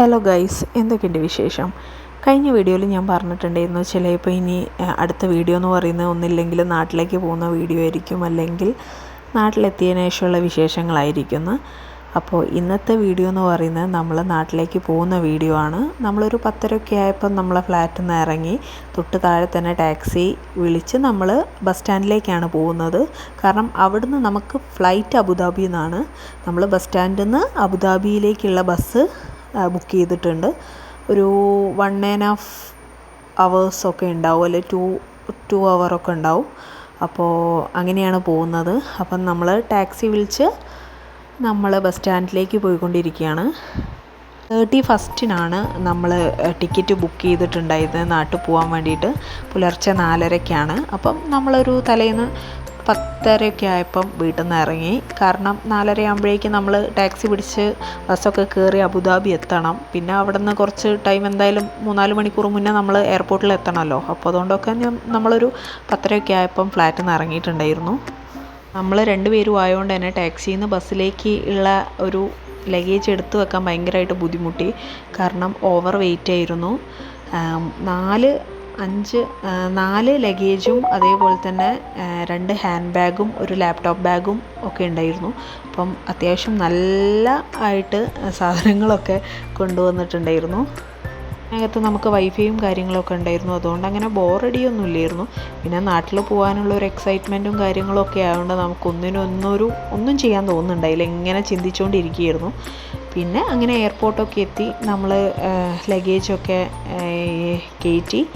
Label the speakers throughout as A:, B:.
A: Hello guys എന്തൊക്കെയുണ്ട് വിശേഷം? കഴിഞ്ഞ വീഡിയോയിൽ ഞാൻ പറഞ്ഞിട്ടുണ്ടായിരുന്നു ചിലപ്പോൾ ഇനി അടുത്ത വീഡിയോ എന്ന് പറയുന്നത് ഒന്നില്ലെങ്കിൽ നാട്ടിലേക്ക് പോകുന്ന വീഡിയോ ആയിരിക്കും അല്ലെങ്കിൽ നാട്ടിലെത്തിയതിനു ശേഷമുള്ള വിശേഷങ്ങളായിരിക്കുന്നു. അപ്പോൾ ഇന്നത്തെ വീഡിയോ എന്ന് പറയുന്നത് നമ്മൾ നാട്ടിലേക്ക് പോകുന്ന വീഡിയോ ആണ്. നമ്മളൊരു പത്തരയൊക്കെ ആയപ്പോൾ നമ്മളെ ഫ്ലാറ്റിൽ നിന്ന് ഇറങ്ങി തൊട്ട് താഴെ തന്നെ ടാക്സി വിളിച്ച് നമ്മൾ ബസ് സ്റ്റാൻഡിലേക്കാണ് പോകുന്നത്. കാരണം അവിടുന്ന് നമുക്ക് ഫ്ലൈറ്റ് അബുദാബിയിൽ നിന്നാണ്. നമ്മൾ ബസ് സ്റ്റാൻഡിൽ നിന്ന് അബുദാബിയിലേക്കുള്ള ബസ് ബുക്ക് ചെയ്തിട്ടുണ്ട്. ഒരു വൺ ആൻഡ് ഹാഫ് അവേഴ്സൊക്കെ ഉണ്ടാവും അല്ലെ ടു ടു അവറൊക്കെ ഉണ്ടാവും. അപ്പോൾ അങ്ങനെയാണ് പോകുന്നത്. അപ്പം നമ്മൾ ടാക്സി വിളിച്ച് നമ്മൾ ബസ് സ്റ്റാൻഡിലേക്ക് പോയിക്കൊണ്ടിരിക്കുകയാണ്. തേർട്ടി ഫസ്റ്റിനാണ് നമ്മൾ ടിക്കറ്റ് ബുക്ക് ചെയ്തിട്ടുണ്ടായിരുന്നത് നാട്ടിൽ പോകാൻ വേണ്ടിയിട്ട്. പുലർച്ചെ നാലരയ്ക്കാണ് അപ്പം നമ്മളൊരു തലേന്ന് പത്തരയൊക്കെ ആയപ്പം വീട്ടിൽ നിന്ന് ഇറങ്ങി. കാരണം നാലര നമ്മൾ ടാക്സി പിടിച്ച് ബസ്സൊക്കെ കയറി അബുദാബി എത്തണം. പിന്നെ അവിടെ നിന്ന് കുറച്ച് ടൈം എന്തായാലും മൂന്നാൽ മണിക്കൂർ മുന്നേ നമ്മൾ എയർപോർട്ടിൽ എത്തണമല്ലോ. അപ്പോൾ അതുകൊണ്ടൊക്കെ ഞാൻ നമ്മളൊരു പത്തരയൊക്കെ ആയപ്പം ഫ്ലാറ്റിൽ നിന്ന് ഇറങ്ങിയിട്ടുണ്ടായിരുന്നു. നമ്മൾ രണ്ടുപേരും ആയതുകൊണ്ട് തന്നെ ടാക്സിയിൽ നിന്ന് ബസ്സിലേക്ക് ഉള്ള ഒരു ലഗേജ് എടുത്തു വെക്കാൻ ഭയങ്കരമായിട്ട് ബുദ്ധിമുട്ടി. കാരണം ഓവർ വെയിറ്റ് ആയിരുന്നു. നാല് അഞ്ച് നാല് ലഗേജും അതേപോലെ തന്നെ രണ്ട് ഹാൻഡ് ബാഗും ഒരു ലാപ്ടോപ്പ് ബാഗും ഒക്കെ ഉണ്ടായിരുന്നു. അപ്പം അത്യാവശ്യം നല്ല ആയിട്ട് സാധനങ്ങളൊക്കെ കൊണ്ടുവന്നിട്ടുണ്ടായിരുന്നു. അതിനകത്ത് നമുക്ക് വൈഫൈയും കാര്യങ്ങളൊക്കെ ഉണ്ടായിരുന്നു. അതുകൊണ്ട് അങ്ങനെ ബോറടിയൊന്നും ഇല്ലായിരുന്നു. പിന്നെ നാട്ടിൽ പോകാനുള്ള ഒരു എക്സൈറ്റ്മെന്റും കാര്യങ്ങളൊക്കെ ആയതുകൊണ്ട് നമുക്കൊന്നിനൊന്നൊരു ഒന്നും ചെയ്യാൻ തോന്നുന്നുണ്ടായില്ല. ഇങ്ങനെ ചിന്തിച്ചുകൊണ്ടിരിക്കുകയായിരുന്നു പിന്നെ അങ്ങനെ എയർപോർട്ടൊക്കെ എത്തി. നമ്മൾ ലഗേജൊക്കെ കയറ്റി.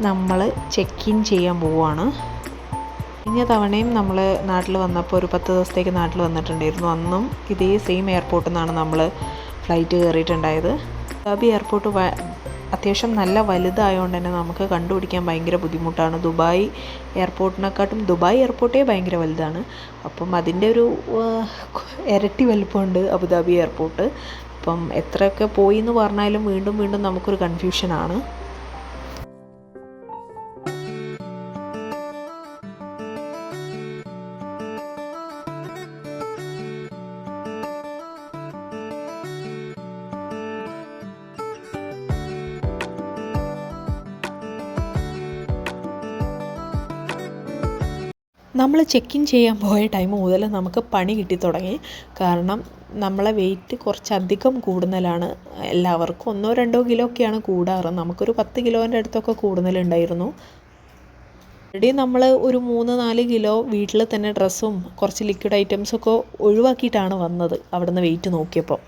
A: നമ്മൾ ചെക്ക് ഇൻ ചെയ്യാൻ പോവുകയാണ് കഴിഞ്ഞ തവണയും നമ്മൾ നാട്ടിൽ വന്നപ്പോൾ ഒരു പത്ത് ദിവസത്തേക്ക് നാട്ടിൽ വന്നിട്ടുണ്ടായിരുന്നു. അന്നും ഇതേ സെയിം എയർപോർട്ടിൽ നിന്നാണ് നമ്മൾ ഫ്ലൈറ്റ് കയറിയിട്ടുണ്ടായത് ദുബായ് എയർപോർട്ട് അത്യാവശ്യം നല്ല വലുതായതുകൊണ്ട് തന്നെ നമുക്ക് കണ്ടുപിടിക്കാൻ ഭയങ്കര ബുദ്ധിമുട്ടാണ്. ദുബായ് എയർപോർട്ടിനെക്കാട്ടും ദുബായ് എയർപോർട്ടേ ഭയങ്കര വലുതാണ്. അപ്പം അതിന്റെ ഒരു ഇരട്ടി വലുപ്പമുണ്ട് അബുദാബി എയർപോർട്ട് അപ്പം എത്രയൊക്കെ പോയി എന്ന് പറഞ്ഞാലും വീണ്ടും വീണ്ടും നമുക്കൊരു കൺഫ്യൂഷനാണ് നമ്മൾ ചെക്ക് ഇൻ ചെയ്യാൻ പോയ ടൈം മുതൽ നമുക്ക് പണി കിട്ടി തുടങ്ങി. കാരണം നമ്മളെ വെയിറ്റ് കുറച്ചധികം കൂടുതലാണ്. എല്ലാവർക്കും ഒന്നോ രണ്ടോ കിലോ ഒക്കെയാണ് കൂടാറ്. നമുക്കൊരു പത്ത് കിലോന്റെ അടുത്തൊക്കെ കൂടുതലുണ്ടായിരുന്നു ഓൾറെഡി നമ്മൾ ഒരു മൂന്ന് നാല് കിലോ വീട്ടിൽ തന്നെ ഡ്രസ്സും കുറച്ച് ലിക്വിഡ് ഐറ്റംസൊക്കെ ഒഴിവാക്കിയിട്ടാണ് വന്നത് അവിടുന്ന് വെയിറ്റ് നോക്കിയപ്പോൾ.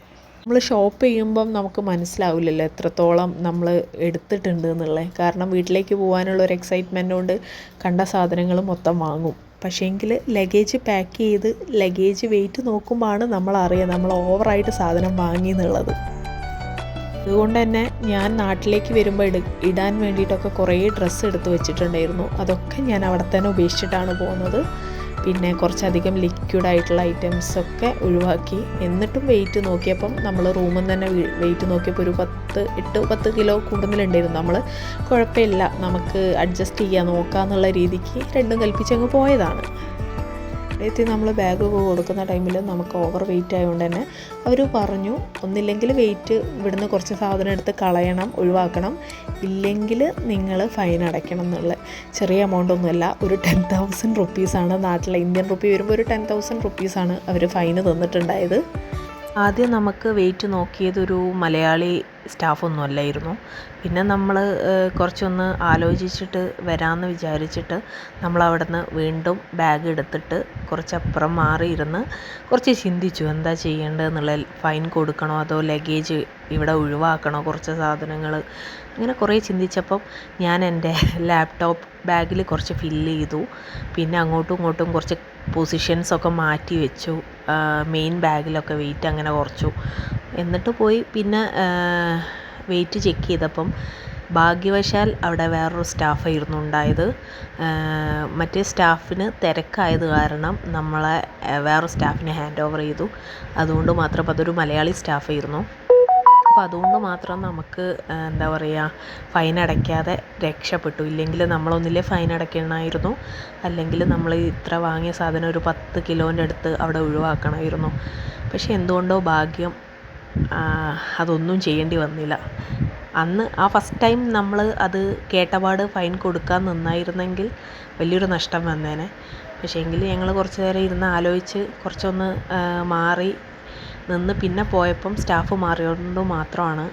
A: നമ്മൾ ഷോപ്പ് ചെയ്യുമ്പം നമുക്ക് മനസ്സിലാവില്ലല്ലോ എത്രത്തോളം നമ്മൾ എടുത്തിട്ടുണ്ട് എന്നുള്ളത്. കാരണം വീട്ടിലേക്ക് പോകാനുള്ള ഒരു എക്സൈറ്റ്മെന്റ് കൊണ്ട് കണ്ട സാധനങ്ങൾ മൊത്തം വാങ്ങും. പക്ഷേങ്കിൽ ലഗേജ് പാക്ക് ചെയ്ത് ലഗേജ് വെയിറ്റ് നോക്കുമ്പോഴാണ് നമ്മൾ അറിയുക നമ്മൾ ഓവറായിട്ട് സാധനം വാങ്ങി എന്നുള്ളത്. അതുകൊണ്ട് തന്നെ ഞാൻ നാട്ടിലേക്ക് വരുമ്പോൾ ഇട ഇടാൻ വേണ്ടിയിട്ടൊക്കെ കുറേ ഡ്രസ്സ് എടുത്ത് വെച്ചിട്ടുണ്ടായിരുന്നു. അതൊക്കെ ഞാൻ അവിടെ തന്നെ ഉപേക്ഷിച്ചിട്ടാണ് പോകുന്നത്. പിന്നെ കുറച്ചധികം ലിക്വിഡ് ആയിട്ടുള്ള ഐറ്റംസ് ഒക്കെ ഒഴിവാക്കി. എന്നിട്ടും വെയിറ്റ് നോക്കിയപ്പം നമ്മൾ റൂമിൽ നിന്ന് തന്നെ വെയിറ്റ് നോക്കിയപ്പോൾ ഒരു പത്ത് എട്ട് പത്ത് കിലോ കൂടുതലുണ്ടായിരുന്നു. നമ്മൾ കുഴപ്പമില്ല. നമുക്ക് അഡ്ജസ്റ്റ് ചെയ്യാൻ നോക്കാമെന്നുള്ള രീതിക്ക് രണ്ടും കൽപ്പിച്ചങ്ങ് പോയതാണ്. എത്തി നമ്മൾ ബാഗൊക്കെ കൊടുക്കുന്ന ടൈമിൽ നമുക്ക് ഓവർ വെയിറ്റ് ആയതുകൊണ്ട് തന്നെ അവർ പറഞ്ഞു ഒന്നില്ലെങ്കിൽ വെയിറ്റ് ഇവിടുന്ന് കുറച്ച് സാധനം എടുത്ത് കളയണം ഒഴിവാക്കണം. ഇല്ലെങ്കിൽ നിങ്ങൾ ഫൈൻ അടയ്ക്കണം എന്നുള്ള ചെറിയ എമൗണ്ട് ഒന്നുമല്ല ഒരു ടെൻ തൗസൻഡ് റുപ്പീസാണ് നാട്ടിലെ ഇന്ത്യൻ റുപ്പി വരുമ്പോൾ ഒരു ടെൻ തൗസൻഡ് റുപ്പീസാണ് അവർ ഫൈന് തന്നിട്ടുണ്ടായത്. ആദ്യം നമുക്ക് വെയിറ്റ് നോക്കിയത് ഒരു മലയാളി സ്റ്റാഫൊന്നും അല്ലായിരുന്നു. പിന്നെ നമ്മൾ കുറച്ചൊന്ന് ആലോചിച്ചിട്ട് വരാമെന്ന് വിചാരിച്ചിട്ട് നമ്മൾ അവിടുന്ന് വീണ്ടും ബാഗ് എടുത്തിട്ട് കുറച്ചപ്പുറം മാറിയിരുന്ന് കുറച്ച് ചിന്തിച്ചു. എന്താ ചെയ്യേണ്ടതെന്നുള്ള ഫൈൻ കൊടുക്കണോ അതോ ലഗേജ് ഇവിടെ ഒഴിവാക്കണോ കുറച്ച് സാധനങ്ങൾ അങ്ങനെ കുറേ ചിന്തിച്ചപ്പം ഞാൻ എന്റെ ലാപ്ടോപ്പ് ബാഗിൽ കുറച്ച് ഫില്ല് ചെയ്തു. പിന്നെ അങ്ങോട്ടും ഇങ്ങോട്ടും കുറച്ച് പൊസിഷൻസൊക്കെ മാറ്റി വെച്ചു. മെയിൻ ബാഗിലൊക്കെ വെയിറ്റ് അങ്ങനെ കുറച്ചു. എന്നിട്ട് പോയി പിന്നെ വെയിറ്റ് ചെക്ക് ചെയ്തപ്പം ഭാഗ്യവശാൽ അവിടെ വേറൊരു സ്റ്റാഫായിരുന്നു ഉണ്ടായത്. മറ്റേ സ്റ്റാഫിന് തിരക്കായത് കാരണം നമ്മളെ വേറൊരു സ്റ്റാഫിനെ ഹാൻഡ് ഓവർ ചെയ്തു. അതുകൊണ്ട് മാത്രം അതൊരു മലയാളി സ്റ്റാഫായിരുന്നു. അപ്പോൾ അതുകൊണ്ട് മാത്രം നമുക്ക് എന്താ പറയുക ഫൈൻ അടയ്ക്കാതെ രക്ഷപ്പെട്ടു. ഇല്ലെങ്കിൽ നമ്മളൊന്നില്ലേ ഫൈൻ അടയ്ക്കണമായിരുന്നു. അല്ലെങ്കിൽ നമ്മൾ ഇത്ര വാങ്ങിയ സാധനം ഒരു പത്ത് കിലോന്റെ അടുത്ത് അവിടെ ഒഴിവാക്കണമായിരുന്നു. പക്ഷേ എന്തുകൊണ്ടോ ഭാഗ്യം അതൊന്നും ചെയ്യേണ്ടി വന്നില്ല. അന്ന് ആ ഫസ്റ്റ് ടൈം നമ്മൾ അത് കേട്ടപാട് ഫൈൻ കൊടുക്കാൻ നിന്നായിരുന്നെങ്കിൽ വലിയൊരു നഷ്ടം വന്നേനെ. പക്ഷേ എങ്കിൽ ഞങ്ങൾ കുറച്ച് നേരം ഇരുന്ന് ആലോചിച്ച് കുറച്ചൊന്ന് മാറി നിന്ന് പിന്നെ പോയപ്പം സ്റ്റാഫ് മാറിയതുകൊണ്ട് മാത്രമാണ്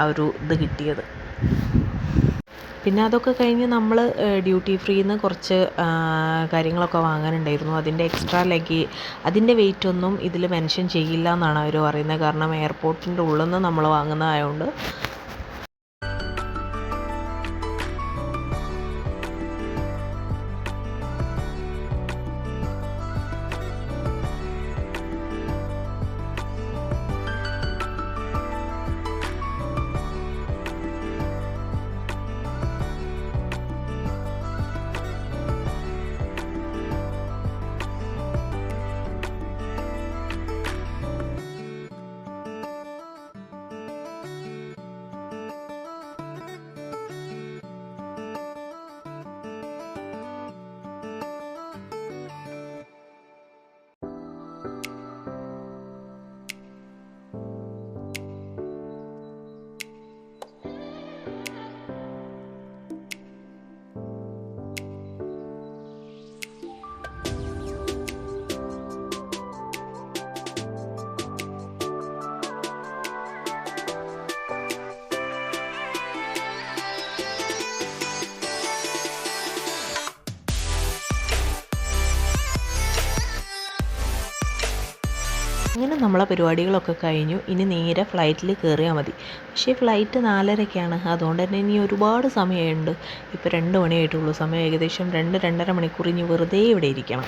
A: ആ ഒരു ഇത് കിട്ടിയത്. പിന്നെ അതൊക്കെ കഴിഞ്ഞ് നമ്മൾ ഡ്യൂട്ടി ഫ്രീന്ന് കുറച്ച് കാര്യങ്ങളൊക്കെ വാങ്ങാനുണ്ടായിരുന്നു. അതിന്റെ എക്സ്ട്രാ ലഗേ അതിന്റെ വെയിറ്റ് ഒന്നും ഇതിൽ മെൻഷൻ ചെയ്യില്ല എന്നാണ് അവർ പറയുന്നത്. കാരണം എയർപോർട്ടിന്റെ ഉള്ളിൽ നിന്ന് നമ്മൾ വാങ്ങുന്നതായതുകൊണ്ട് അങ്ങനെ നമ്മളെ പരിപാടികളൊക്കെ കഴിഞ്ഞു. ഇനി നേരെ ഫ്ലൈറ്റിൽ കയറിയാൽ മതി. പക്ഷേ ഫ്ലൈറ്റ് നാലരയ്ക്കാണ് അതുകൊണ്ട് തന്നെ ഇനി ഒരുപാട് സമയമുണ്ട്. ഇപ്പോൾ രണ്ട് മണിയായിട്ടുള്ളൂ. സമയം ഏകദേശം രണ്ട് രണ്ടര മണിക്കൂർ. ഇനി വെറുതെ ഇവിടെ ഇരിക്കണം.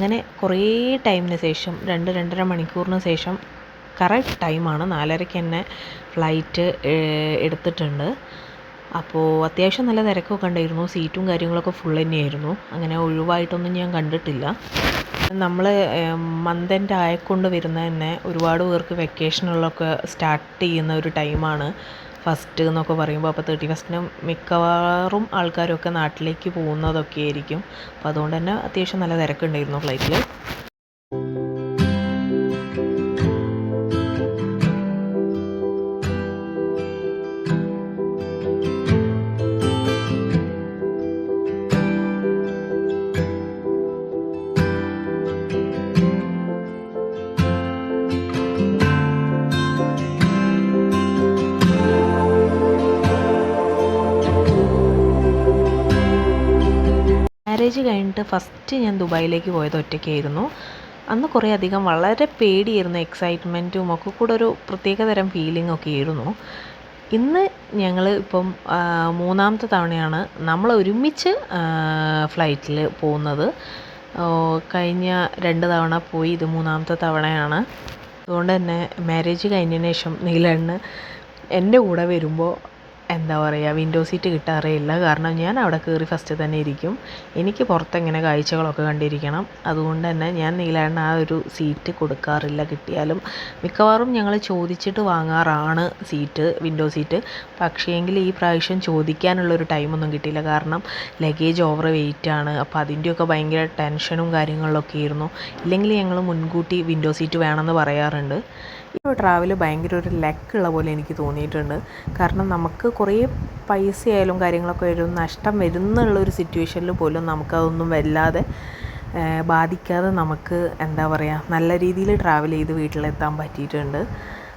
A: അങ്ങനെ കുറേ ടൈമിന് ശേഷം രണ്ട് രണ്ടര മണിക്കൂറിന് ശേഷം കറക്റ്റ് ടൈമാണ്. നാലരയ്ക്ക് തന്നെ ഫ്ലൈറ്റ് എടുത്തിട്ടുണ്ട്. അപ്പോൾ അത്യാവശ്യം നല്ല തിരക്കൊക്കെ ഉണ്ടായിരുന്നു. സീറ്റും കാര്യങ്ങളൊക്കെ ഫുൾ തന്നെയായിരുന്നു. അങ്ങനെ ഒഴിവായിട്ടൊന്നും ഞാൻ കണ്ടിട്ടില്ല. നമ്മൾ മന്ത് ആയക്കൊണ്ട് ആയിക്കൊണ്ട് വരുന്ന തന്നെ ഒരുപാട് പേർക്ക് വെക്കേഷനുകളൊക്കെ സ്റ്റാർട്ട് ചെയ്യുന്ന ഒരു ടൈമാണ് ഫസ്റ്റ് എന്നൊക്കെ പറയുമ്പോൾ അപ്പോൾ തേർട്ടി ഫസ്റ്റിന് മിക്കവാറും ആൾക്കാരൊക്കെ നാട്ടിലേക്ക് പോകുന്നതൊക്കെ ആയിരിക്കും. അപ്പോൾ അതുകൊണ്ട് തന്നെ അത്യാവശ്യം നല്ല തിരക്കുണ്ടായിരുന്നു ഫ്ലൈറ്റിൽ കഴിഞ്ഞിട്ട് ഫസ്റ്റ് ഞാൻ ദുബായിലേക്ക് പോയത് ഒറ്റയ്ക്കായിരുന്നു. അന്ന് കുറേ അധികം വളരെ പേടിയായിരുന്നു എക്സൈറ്റ്മെന്റും ഒക്കെ കൂടെ ഒരു പ്രത്യേക തരം ഫീലിംഗ് ഒക്കെ ആയിരുന്നു. ഇന്ന് ഞങ്ങൾ ഇപ്പം മൂന്നാമത്തെ തവണയാണ് നമ്മൾ ഒരുമിച്ച് ഫ്ലൈറ്റിൽ പോകുന്നത്. കഴിഞ്ഞ രണ്ട് തവണ പോയി ഇത് മൂന്നാമത്തെ തവണയാണ്. അതുകൊണ്ട് തന്നെ മാരേജ് കഴിഞ്ഞതിന് ശേഷം നീലണ്ണ് എന്റെ കൂടെ വരുമ്പോൾ എന്താ പറയുക വിൻഡോ സീറ്റ് കിട്ടാറേ ഇല്ല. കാരണം ഞാൻ അവിടെ കയറി ഫസ്റ്റ് തന്നെ ഇരിക്കും. എനിക്ക് പുറത്തെങ്ങനെ കാഴ്ചകളൊക്കെ കണ്ടിരിക്കണം. അതുകൊണ്ട് തന്നെ ഞാൻ നീലാണ്ണ ആ ഒരു സീറ്റ് കൊടുക്കാറില്ല കിട്ടിയാലും. മിക്കവാറും ഞങ്ങൾ ചോദിച്ചിട്ട് വാങ്ങാറാണ് സീറ്റ് വിൻഡോ സീറ്റ് പക്ഷേങ്കിൽ ഈ പ്രാവശ്യം ചോദിക്കാനുള്ളൊരു ടൈമൊന്നും കിട്ടിയില്ല. കാരണം ലഗേജ് ഓവർ വെയിറ്റ് ആണ്. അപ്പോൾ അതിന്റെയൊക്കെ ഭയങ്കര ടെൻഷനും കാര്യങ്ങളിലൊക്കെ ആയിരുന്നു. ഇല്ലെങ്കിൽ ഞങ്ങൾ മുൻകൂട്ടി വിൻഡോ സീറ്റ് വേണമെന്ന് പറയാറുണ്ട്. ഈ ട്രാവൽ ഭയങ്കര ഒരു ലക്കുള്ള പോലെ എനിക്ക് തോന്നിയിട്ടുണ്ട്. കാരണം നമുക്ക് കുറേ പൈസ ആയാലും കാര്യങ്ങളൊക്കെ വരും നഷ്ടം വരുന്നുള്ള ഒരു സിറ്റുവേഷനിൽ പോലും നമുക്കതൊന്നും വല്ലാതെ ബാധിക്കാതെ നമുക്ക് എന്താ പറയുക നല്ല രീതിയിൽ ട്രാവൽ ചെയ്ത് വീട്ടിലെത്താൻ പറ്റിയിട്ടുണ്ട്.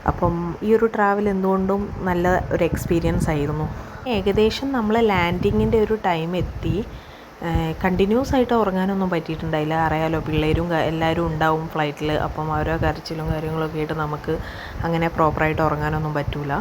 A: അപ്പം ഈ ഒരു ട്രാവൽ എന്തുകൊണ്ടും നല്ല ഒരു എക്സ്പീരിയൻസ് ആയിരുന്നു. ഏകദേശം നമ്മൾ ലാൻഡിങ്ങിന്റെ ഒരു ടൈം എത്തി. കണ്ടിന്യൂസ് ആയിട്ട് ഉറങ്ങാനൊന്നും പറ്റിയിട്ടുണ്ടായില്ല. അറിയാലോ പിള്ളേരും എല്ലാവരും ഉണ്ടാവും ഫ്ലൈറ്റിൽ അപ്പം ഓരോ കരച്ചിലും കാര്യങ്ങളൊക്കെ ആയിട്ട് നമുക്ക് അങ്ങനെ പ്രോപ്പറായിട്ട് ഉറങ്ങാനൊന്നും പറ്റില്ല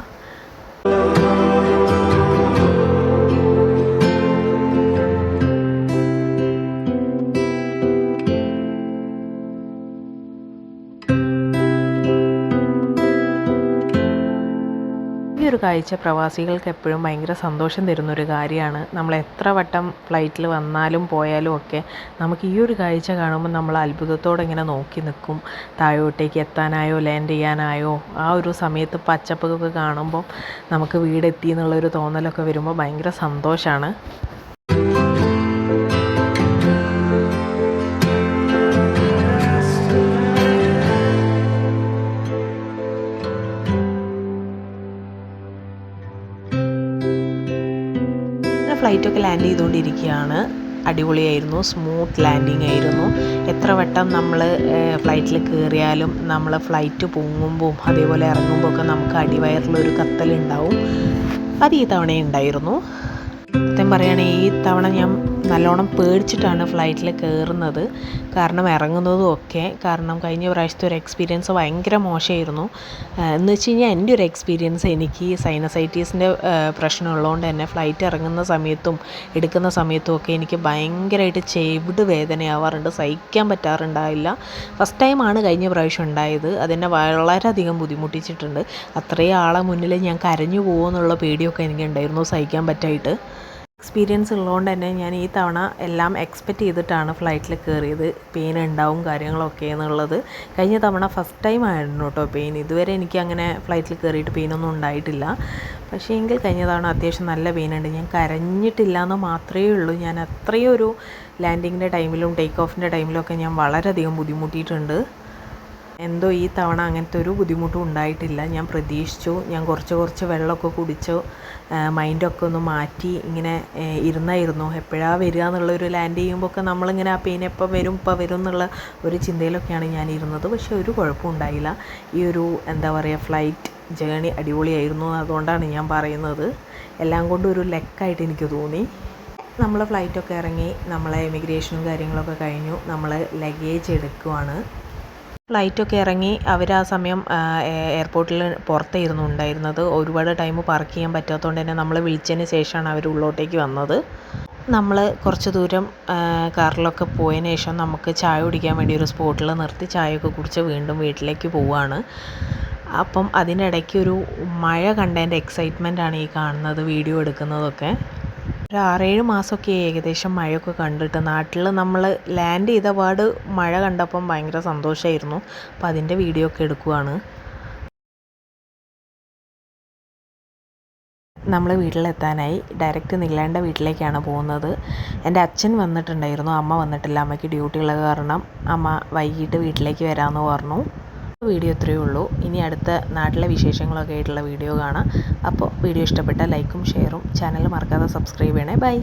A: ഒരു കാഴ്ച പ്രവാസികൾക്ക് എപ്പോഴും ഭയങ്കര സന്തോഷം തരുന്നൊരു കാര്യമാണ്. നമ്മൾ എത്ര വട്ടം ഫ്ലൈറ്റിൽ വന്നാലും പോയാലും ഒക്കെ നമുക്ക് ഈ ഒരു കാഴ്ച കാണുമ്പോൾ നമ്മൾ അത്ഭുതത്തോടെ ഇങ്ങനെ നോക്കി നിൽക്കും. താഴോട്ടേക്ക് എത്താനായോ ലാൻഡ് ചെയ്യാനായോ ആ ഒരു സമയത്ത് പച്ചപ്പൊക്കെ കാണുമ്പോൾ നമുക്ക് വീടെത്തി എന്നുള്ളൊരു തോന്നലൊക്കെ വരുമ്പോൾ ഭയങ്കര സന്തോഷമാണ്. ലാൻഡ് ചെയ്തുകൊണ്ടിരിക്കുകയാണ്. അടിപൊളിയായിരുന്നു സ്മൂത്ത് ലാൻഡിങ് ആയിരുന്നു. എത്ര വട്ടം നമ്മൾ ഫ്ലൈറ്റിൽ കയറിയാലും നമ്മൾ ഫ്ലൈറ്റ് പൊങ്ങുമ്പോൾ അതേപോലെ ഇറങ്ങുമ്പോൾ ഒക്കെ നമുക്ക് അടിവയറിലൊരു കത്തലുണ്ടാവും. അത് ഈ തവണ ഉണ്ടായിരുന്നു സത്യം പറയുകയാണെങ്കിൽ ഈ തവണ ഞാൻ നല്ലോണം പേടിച്ചിട്ടാണ് ഫ്ലൈറ്റിൽ കയറുന്നത് കാരണം ഇറങ്ങുന്നതും ഒക്കെ. കാരണം കഴിഞ്ഞ പ്രാവശ്യത്തെ ഒരു എക്സ്പീരിയൻസ് ഭയങ്കര മോശമായിരുന്നു. എന്ന് വെച്ച് കഴിഞ്ഞാൽ എന്റെ ഒരു എക്സ്പീരിയൻസ് എനിക്ക് സൈനസൈറ്റീസിന്റെ പ്രശ്നമുള്ളതുകൊണ്ട് തന്നെ ഫ്ലൈറ്റ് ഇറങ്ങുന്ന സമയത്തും എടുക്കുന്ന സമയത്തും ഒക്കെ എനിക്ക് ഭയങ്കരമായിട്ട് ചെവിട് വേദനയാവാറുണ്ട്. സഹിക്കാൻ പറ്റാറുണ്ടായില്ല. ഫസ്റ്റ് ടൈമാണ് കഴിഞ്ഞ പ്രാവശ്യം ഉണ്ടായത്. അതെന്നെ വളരെയധികം ബുദ്ധിമുട്ടിച്ചിട്ടുണ്ട്. അത്രയും ആളെ മുന്നിൽ ഞാൻ കരഞ്ഞു പോകുമെന്നുള്ള പേടിയൊക്കെ എനിക്കുണ്ടായിരുന്നു സഹിക്കാൻ പറ്റായിട്ട്. എക്സ്പീരിയൻസ് ഉള്ളതുകൊണ്ട് തന്നെ ഞാൻ ഈ തവണ എല്ലാം എക്സ്പെക്റ്റ് ചെയ്തിട്ടാണ് ഫ്ലൈറ്റിൽ കയറിയത് പെയിൻ ഉണ്ടാവും കാര്യങ്ങളൊക്കെ എന്നുള്ളത്. കഴിഞ്ഞ തവണ ഫസ്റ്റ് ടൈം ആയിരുന്നു കേട്ടോ പെയിൻ ഇതുവരെ എനിക്ക് അങ്ങനെ ഫ്ലൈറ്റിൽ കയറിയിട്ട് പെയിനൊന്നും ഉണ്ടായിട്ടില്ല. പക്ഷേ എങ്കിൽ കഴിഞ്ഞ തവണ അത്യാവശ്യം നല്ല പെയിൻ ഉണ്ട്. ഞാൻ കരഞ്ഞിട്ടില്ല എന്ന് മാത്രമേ ഉള്ളൂ. ഞാൻ അത്രയും ഒരു ലാൻഡിങ്ങിന്റെ ടൈമിലും ടേക്ക് ഓഫിന്റെ ടൈമിലും ഒക്കെ ഞാൻ വളരെയധികം ബുദ്ധിമുട്ടിയിട്ടുണ്ട്. എന്തോ ഈ തവണ അങ്ങനത്തെ ഒരു ബുദ്ധിമുട്ടും ഉണ്ടായിട്ടില്ല. ഞാൻ പ്രതീക്ഷിച്ചു. ഞാൻ കുറച്ച് കുറച്ച് വെള്ളമൊക്കെ കുടിച്ചു. മൈൻഡൊക്കെ ഒന്ന് മാറ്റി ഇങ്ങനെ ഇരുന്നായിരുന്നു. എപ്പോഴാണ് വരിക എന്നുള്ളൊരു ലാൻഡ് ചെയ്യുമ്പോൾ ഒക്കെ നമ്മളിങ്ങനെ ആ പെയിൻ എപ്പോൾ വരും ഇപ്പോൾ വരും എന്നുള്ള ഒരു ചിന്തയിലൊക്കെയാണ് ഞാൻ ഇരുന്നത്. പക്ഷേ ഒരു കുഴപ്പവും ഉണ്ടായില്ല. ഈ ഒരു എന്താ പറയുക ഫ്ലൈറ്റ് ജേണി അടിപൊളിയായിരുന്നു അതുകൊണ്ടാണ് ഞാൻ പറയുന്നത്. എല്ലാം കൊണ്ടും ഒരു ലെക്കായിട്ട് എനിക്ക് തോന്നി. നമ്മൾ ഫ്ലൈറ്റൊക്കെ ഇറങ്ങി നമ്മളെ ഇമിഗ്രേഷനും കാര്യങ്ങളൊക്കെ കഴിഞ്ഞു. നമ്മൾ ലഗേജ് എടുക്കുവാണ്. ഫ്ലൈറ്റൊക്കെ ഇറങ്ങി അവർ ആ സമയം എയർപോർട്ടിൽ പുറത്തായിരുന്നു ഉണ്ടായിരുന്നത്. ഒരുപാട് ടൈം പാർക്ക് ചെയ്യാൻ പറ്റാത്തതുകൊണ്ട് തന്നെ നമ്മൾ വിളിച്ചതിന് ശേഷമാണ് അവർ ഉള്ളോട്ടേക്ക് വന്നത്. നമ്മൾ കുറച്ച് ദൂരം കാറിലൊക്കെ പോയതിന് ശേഷം നമുക്ക് ചായ കുടിക്കാൻ വേണ്ടി ഒരു സ്പോട്ടിൽ നിർത്തി ചായയൊക്കെ കുടിച്ച് വീണ്ടും വീട്ടിലേക്ക് പോവുകയാണ് അപ്പം അതിനിടയ്ക്ക് ഒരു മഴ കണ്ടതിന്റെ ആണ് ഈ കാണുന്നത് വീഡിയോ എടുക്കുന്നതൊക്കെ. ഒരു ആറേഴ് മാസമൊക്കെ ഏകദേശം മഴയൊക്കെ കണ്ടിട്ട് നാട്ടിൽ നമ്മൾ ലാൻഡ് ചെയ്ത പാട് മഴ കണ്ടപ്പം ഭയങ്കര സന്തോഷമായിരുന്നു അപ്പോൾ അതിന്റെ വീഡിയോ ഒക്കെ എടുക്കുവാണ്. നമ്മൾ വീട്ടിലെത്താനായി ഡയറക്റ്റ് നിലാണ്ട വീട്ടിലേക്കാണ് പോകുന്നത്. എന്റെ അച്ഛൻ വന്നിട്ടുണ്ടായിരുന്നു അമ്മ വന്നിട്ടില്ല. അമ്മയ്ക്ക് ഡ്യൂട്ടി ഉള്ള കാരണം അമ്മ വൈകിട്ട് വീട്ടിലേക്ക് വരാമെന്ന് പറഞ്ഞു. വീഡിയോ ഇത്രയേ ഉള്ളൂ. ഇനി അടുത്ത നാട്ടിലെ വിശേഷങ്ങളൊക്കെ ആയിട്ടുള്ള വീഡിയോ കാണാം. അപ്പോൾ വീഡിയോ ഇഷ്ടപ്പെട്ട ലൈക്കും ഷെയറും ചാനൽ മറക്കാതെ സബ്സ്ക്രൈബ് ചെയ്യണേ. ബൈ.